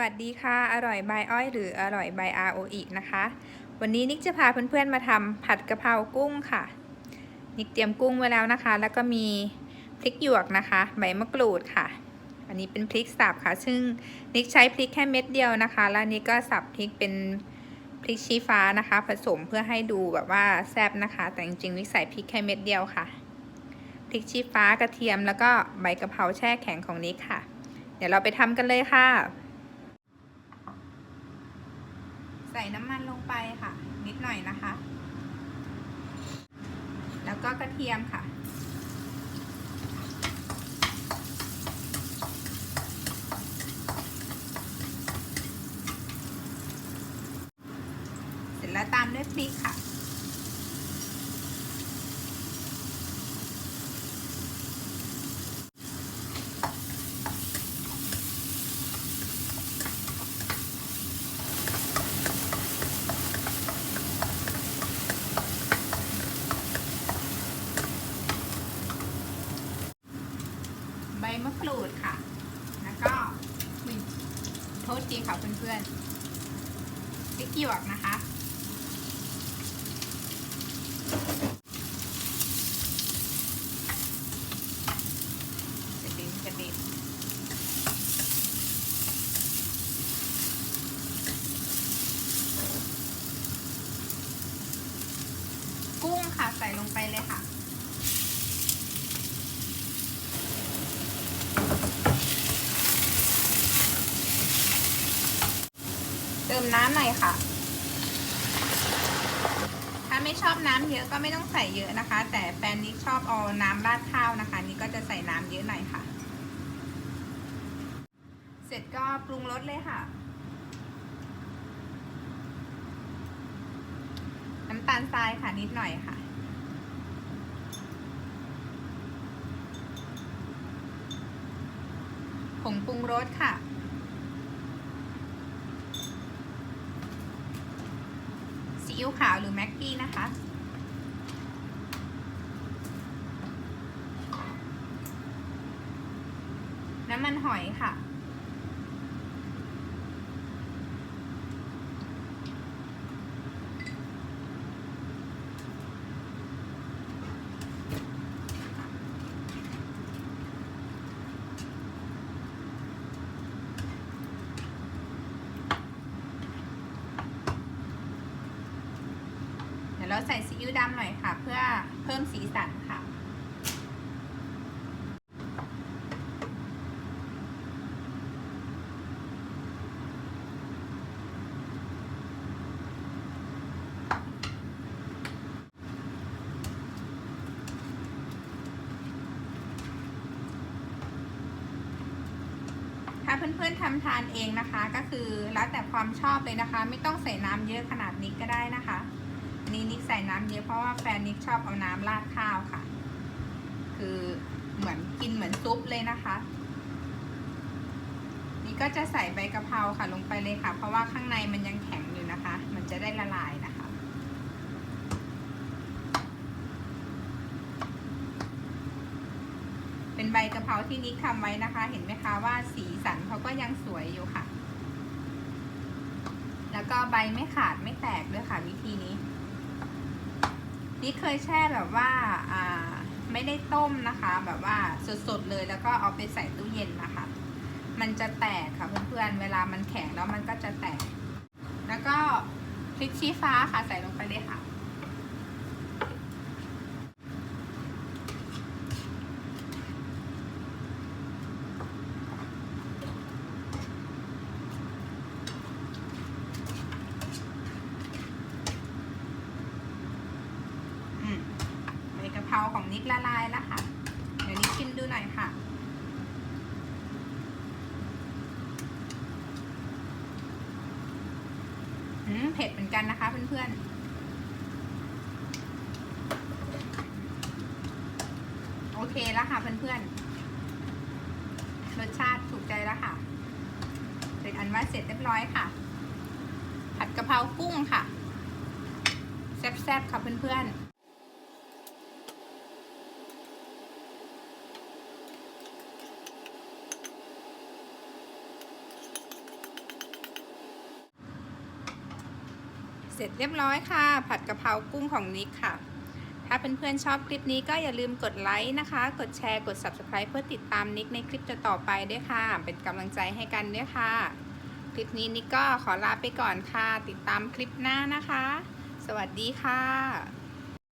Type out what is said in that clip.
วัสดีค่ะ อร่อยใบอ้อยหรืออร่อยใบอาโออีกนะคะ วันนี้นิกจะพาเพื่อนๆมาทำผัดกะเพรากุ้งค่ะ นิกเตรียมกุ้งไว้แล้วนะคะ แล้วก็มีพริกหยวกนะคะ ใบมะกรูดค่ะ อันนี้เป็นพริกสับค่ะ ซึ่งนิกใช้พริกแค่เม็ดเดียวนะคะ แล้วนิกก็สับพริกเป็นพริกชี้ฟ้านะคะ ผสมเพื่อให้ดูแบบว่าแซ่บนะคะ แต่จริงๆนิกใส่พริกแค่เม็ดเดียวค่ะพริกชี้ฟ้ากระเทียมแล้วก็ใบกะเพราแช่แข็งของนิกค่ะ เดี๋ยวเราไปทำกันเลยค่ะ ใส่น้ำมันลงไปค่ะ นิดหน่อยนะคะ แล้วก็กระเทียมค่ะ เสร็จแล้วตามด้วยพริกค่ะ มะกรูดค่ะ แล้วก็โทษทีค่ะเพื่อนๆพริกหยวกนะคะดินจะดินกุ้งค่ะใส่ลงไปเลยค่ะ เติ มน้ำหน่อยค่ะ ถ้าไม่ชอบน้ำเยอะก็ไม่ต้องใส่เยอะนะคะ แต่แฟนนิกชอบเอาน้ำราดข้าวนะคะ นี่ก็จะใส่น้ำเยอะหน่อยค่ะ เสร็จก็ปรุงรสเลยค่ะ น้ำตาลทรายค่ะนิดหน่อยค่ะผงปรุงรสค่ะ ซีอิ๊วขาวหรือแม็กกี้นะคะ น้ำมันหอยค่ะ ดี๋ยวเราใส่ซีอิ๊วดำหน่อยค่ะ เพื่อเพิ่มสีสันค่ะ ถ้าเพื่อนๆทำทานเองนะคะ ก็คือแล้วแต่ความชอบเลยนะคะ ไม่ต้องใส่น้ำเยอะขนาดนี้ก็ได้นะคะ ส่น้ำเยอะเพราะว่าแฟนนิกชอบเอาน้ำราดข้าวค่ะ คือเหมือนกินเหมือนซุปเลยนะคะ นี่ก็จะใส่ใบกะเพราค่ะลงไปเลยค่ะ เพราะว่าข้างในมันยังแข็งอยู่นะคะ มันจะได้ละลายนะคะ เป็นใบกะเพราที่นิกทำไว้นะคะ เห็นไหมคะว่าสีสันเขาก็ยังสวยอยู่ค่ะ แล้วก็ใบไม่ขาดไม่แตกด้วยค่ะวิธีนี้ นี่เคยแช่แบบว่าอ่าไม่ได้ต้มนะคะ แบบว่าสดๆเลยแล้วก็เอาไปใส่ตู้เย็นนะคะ มันจะแตกค่ะเพื่อนๆเวลามันแข็งแล้วมันก็จะแตก แล้วก็พริกชี้ฟ้าค่ะใส่ลงไปเลยค่ะ อืมใบกะเพราของนิกละลายแล้วค่ะ เดี๋ยวนิกชิมดูหน่อยค่ะ อืม เผ็ดเหมือนกันนะคะเพื่อนๆ โอเคแล้วค่ะเพื่อนๆ รสชาติถูกใจแล้วค่ะ เป็นอันว่าเสร็จเรียบร้อยค่ะ ผัดกะเพรากุ้งค่ะ แซ่บๆ ค่ะเพื่อนๆ เสร็จเรียบร้อยค่ะ ผัดกะเพรากุ้งของนิกค่ะ ถ้าเพื่อนๆชอบคลิปนี้ก็อย่าลืมกดไลค์นะคะ กดแชร์กด Subscribe เพื่อติดตามนิกในคลิปต่อๆไปด้วยค่ะ เป็นกำลังใจให้กันด้วยค่ะ คลิปนี้นิกก็ขอลาไปก่อนค่ะ ติดตามคลิปหน้านะคะ สวัสดีค่ะ